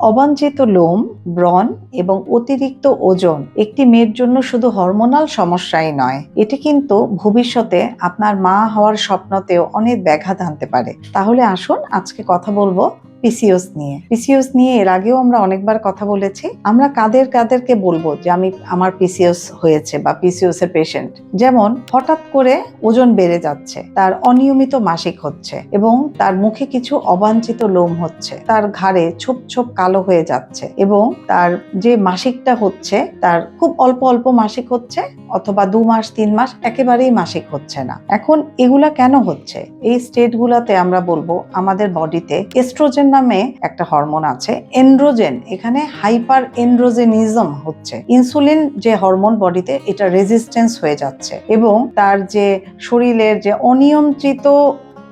অবাঞ্ছিত লোম, ব্রণ এবং অতিরিক্ত ওজন একটি মেয়ের জন্য শুধু হরমোনাল সমস্যাই নয়। এটি কিন্তু ভবিষ্যতে আপনার মা হওয়ার স্বপ্নতেও অনেক ব্যাঘাত আনতে পারে। তাহলে আসুন আজকে কথা বলব পিসিওস নিয়ে। পিসিওস নিয়ে এর আগেও আমরা অনেকবার কথা বলেছি। আমরা কাদের কাদেরকে বলব যে আমি আমার পিসিওস হয়েছে বা পিসিওস এর পেশেন্ট? যেমন হঠাৎ করে ওজন বেড়ে যাচ্ছে, তার অনিয়মিত মাসিক হচ্ছে এবং তার মুখে কিছু অবাঞ্ছিত লোম হচ্ছে, তার ঘাড়ে ছোপ ছোপ কালো হয়ে যাচ্ছে এবং তার যে মাসিকটা হচ্ছে, তার খুব অল্প অল্প মাসিক হচ্ছে অথবা দু মাস, তিন মাস একেবারেই মাসিক হচ্ছে না। এখন এগুলা কেন হচ্ছে? এই স্টেটগুলোতে আমরা বলব আমাদের বডিতে এস্ট্রোজেন নামে একটা হরমোন আছে, এন্ড্রোজেন। এখানে হাইপার এন্ড্রোজেনিজম হচ্ছে। ইনসুলিন যে হরমোন বডিতে, এটা রেজিস্ট্যান্স হয়ে যাচ্ছে এবং তার যে শরীরের যে অনিয়ন্ত্রিত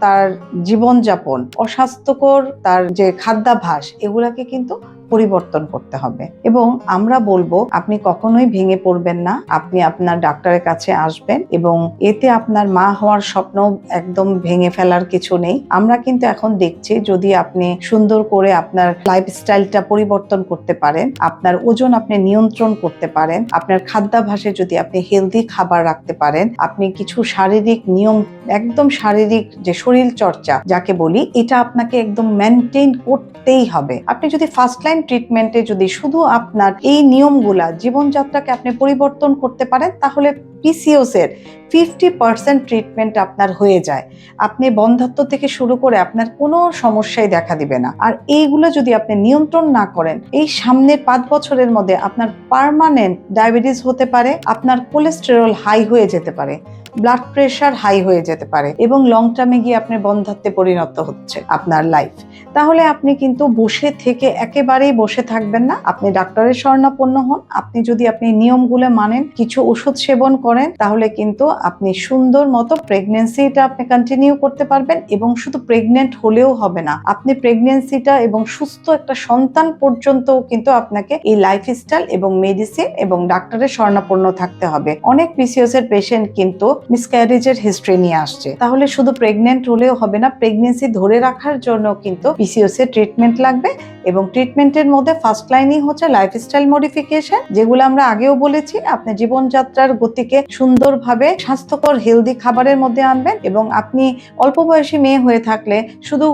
তার জীবনযাপন, অস্বাস্থ্যকর তার যে খাদ্যাভাস এগুলাকে কিন্তু পরিবর্তন করতে হবে। এবং আমরা বলব, আপনি কখনোই ভেঙে পড়বেন না। আপনি আপনার ডাক্তারের কাছে আসবেন এবং এতে আপনার মা হওয়ার স্বপ্ন একদম ভেঙে ফেলার কিছু নেই। আমরা কিন্তু এখন দেখছি, যদি আপনি সুন্দর করে আপনার লাইফস্টাইলটা পরিবর্তন করতে পারেন, আপনার ওজন আপনি নিয়ন্ত্রণ করতে পারেন, আপনার খাদ্যাভাসে যদি আপনি হেলদি খাবার রাখতে পারেন, আপনি কিছু শারীরিক নিয়ম, একদম শারীরিক যে শরীর চর্চা যাকে বলি, এটা আপনাকে একদম মেনটেন করতেই হবে। আপনি যদি ফার্স্ট লাইন ট্রিটমেন্টে যদি শুধু আপনার এই নিয়মগুলা জীবনযাত্রাকে আপনি পরিবর্তন করতে পারেন, তাহলে পিসিওস এর ফিফটি পার্সেন্ট ট্রিটমেন্ট আপনার হয়ে যায়। আপনি বন্ধাত্ব থেকে শুরু করে আপনার কোনো সমস্যাই দেখা দিবে না। আর এইগুলো যদি আপনি নিয়ন্ত্রণ না করেন, এই সামনের পাঁচ বছরের মধ্যে আপনার পার্মানেন্ট ডায়াবেটিস হতে পারে, আপনার কোলেস্টেরল হাই হয়ে যেতে পারে। ব্লাড প্রেশার হাই হয়ে যেতে পারে এবং লং টার্মে গিয়ে আপনার বন্ধাত্বে পরিণত হচ্ছে আপনার লাইফ তাহলে আপনি কিন্তু বসে থেকে একেবারেই বসে থাকবেন না। আপনি ডাক্তারের শরণাপন্ন হন। আপনি যদি আপনি নিয়মগুলো মানেন, কিছু ওষুধ সেবন করেন, তাহলে কিন্তু আপনি সুন্দর মতো প্রেগনেন্সিটা আপনি কন্টিনিউ করতে পারবেন এবং শুধু প্রেগনেন্ট হলেও হবে না, আপনি প্রেগনেন্সিটা এবং সুস্থ একটা সন্তান পর্যন্ত কিন্তু আপনাকে এই লাইফস্টাইল এবং মেডিসিন এবং ডাক্তারের শরণাপন্ন থাকতে হবে। অনেক পিসিওস এর পেশেন্ট কিন্তু মিসক্যারেজের হিস্ট্রি নিয়ে আসছে। তাহলে শুধু প্রেগনেন্ট হলেও হবে না প্রেগনেন্সি ধরে রাখার জন্য কিন্তু পিসিওস এর ট্রিটমেন্ট লাগবে এবং ট্রিটমেন্টের মধ্যে ফার্স্ট লাইনই হচ্ছে লাইফস্টাইল মডিফিকেশন যেগুলো আমরা আগেও বলেছি, আপনি জীবনযাত্রার গতিকে সুন্দরভাবে স্বাস্থ্যকর হেলদি খাবারের মধ্যে আনবেন এবং আপনি অল্প বয়সী মেয়ে হয়ে থাকলে শুধু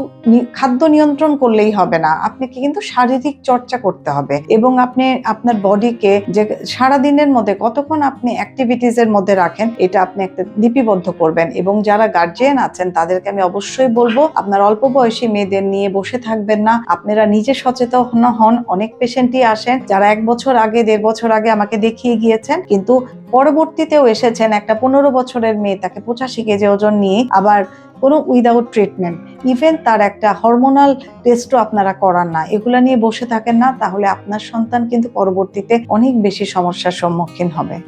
খাদ্য নিয়ন্ত্রণ করলেই হবে না, আপনাকে কিন্তু শারীরিক চর্চা করতে হবে এবং আপনি, আপনার বডিকে যে সারা দিনের মধ্যে কতক্ষণ আপনি অ্যাক্টিভিটিস এর মধ্যে রাখেন, এটা আপনি একটা লিপিবদ্ধ করবেন এবং যারা গার্জিয়ান আছেন, তাদেরকে আমি অবশ্যই বলব, আপনার অল্প বয়সী মেয়েদের নিয়ে বসে থাকবেন না। আপনারা নিজে সচেতন হন, অনেক পেশেন্টই আসেন, যারা এক বছর আগে, দেড় বছর আগে আমাকে দেখিয়ে গিয়েছেন, কিন্তু পরবর্তীতেও এসেছেন একটা পনেরো বছরের মেয়ে, তাকে পঁচাশি কেজি ওজন নিয়ে আবার কোনো উইদাউট ট্রিটমেন্ট ইভেন তার একটা হরমোনাল টেস্টও আপনারা করান না। এগুলা নিয়ে বসে থাকেন না, তাহলে আপনার সন্তান কিন্তু পরবর্তীতে অনেক বেশি সমস্যার সম্মুখীন হবে।